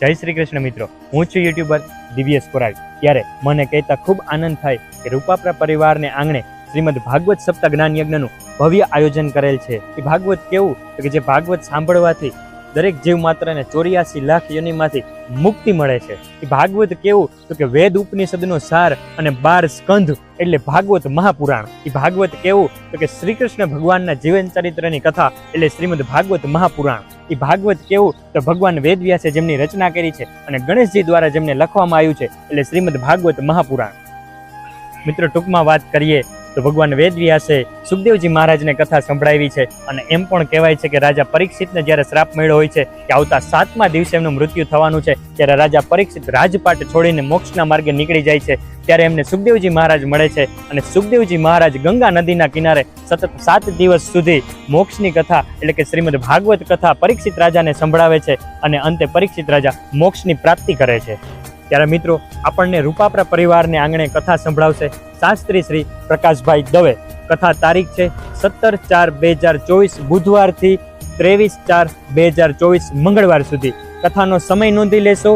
જય શ્રી કૃષ્ણ મિત્રો. હું છું યુટ્યુબર દિવ્યેશ કોરાડ ત્યારે મને કહેતા ખૂબ આનંદ થાય કે રૂપાપરા પરિવારને આંગણે શ્રીમદ ભાગવત સપ્તાહ જ્ઞાન યજ્ઞનું ભવ્ય આયોજન કરેલ છે. એ ભાગવત કેવું કે જે ભાગવત સાંભળવાથી દરેક જીવ માત્રને ચોર્યાસી લાખ યોનિમાંથી મુક્તિ મળે છે. એ ભાગવત કેવું તો કે વેદ ઉપનિષદનો સાર અને બાર સ્કંધ એટલે ભાગવત મહાપુરાણ. એ ભાગવત કેવું તો કે શ્રી કૃષ્ણ ભગવાનના જીવન ચરિત્રની કથા એટલે શ્રીમદ ભાગવત મહાપુરાણ. એ ભાગવત કેવું તો ભગવાન વેદવ્યાસે જેમની રચના કરી છે અને ગણેશજી દ્વારા જેમને લખવામાં આવ્યું છે એટલે શ્રીમદ ભાગવત મહાપુરાણ. મિત્રો, ટૂંકમાં વાત કરીએ તો ભગવાન વેદવ્યાસે સુખદેવજી મહારાજને કથા સંભળાવી છે અને એમ પણ કહેવાય છે કે રાજા પરીક્ષિતને જ્યારે શ્રાપ મળ્યો હોય છે કે આવતા સાતમા દિવસે એમનું મૃત્યુ થવાનું છે, ત્યારે રાજા પરીક્ષિત રાજપાટ છોડીને મોક્ષના માર્ગે નીકળી જાય છે. ત્યારે એમને સુખદેવજી મહારાજ મળે છે અને સુખદેવજી મહારાજ ગંગા નદીના કિનારે સતત સાત દિવસ સુધી મોક્ષની કથા એટલે કે શ્રીમદ ભાગવત કથા પરીક્ષિત રાજાને સંભળાવે છે અને અંતે પરીક્ષિત રાજા મોક્ષની પ્રાપ્તિ કરે છે. ત્યારે મિત્રો, આપણને રૂપાપરા પરિવારને આંગણે કથા સંભળાવશે શાસ્ત્રી શ્રી પ્રકાશભાઈ દવે. કથા તારીખ છે સત્તર ચાર બે હજાર ચોવીસ બુધવારથી ત્રેવીસ ચાર બે હજાર ચોવીસ મંગળવાર સુધી. કથાનો સમય નોંધી લેશો.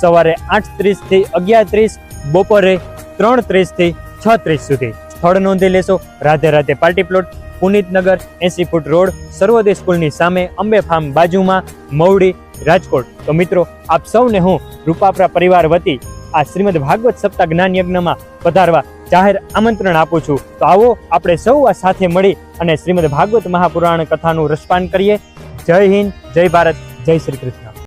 સવારે આઠ ત્રીસથી અગિયાર ત્રીસ, બપોરે ત્રણ ત્રીસથી છ સુધી. સ્થળ નોંધી લેશો. રાધે રાધે પાર્ટી પ્લોટ, પુનિતનગર, એસી ફૂટ રોડ, સર્વોદય સ્કૂલની સામે અંબે ફાર્મ બાજુમાં મવડી રાજકોટ. તો મિત્રો, આપ સૌને હું રૂપાપરા પરિવાર વતી આ શ્રીમદ ભાગવત સપ્તાહ જ્ઞાન યજ્ઞમાં પધારવા જાહેર આમંત્રણ આપું છું. તો આવો આપણે સૌ આ સાથે મળી અને શ્રીમદ ભાગવત મહાપુરાણ કથાનું રસપાન કરીએ. જય હિન્દ, જય ભારત, જય શ્રી કૃષ્ણ.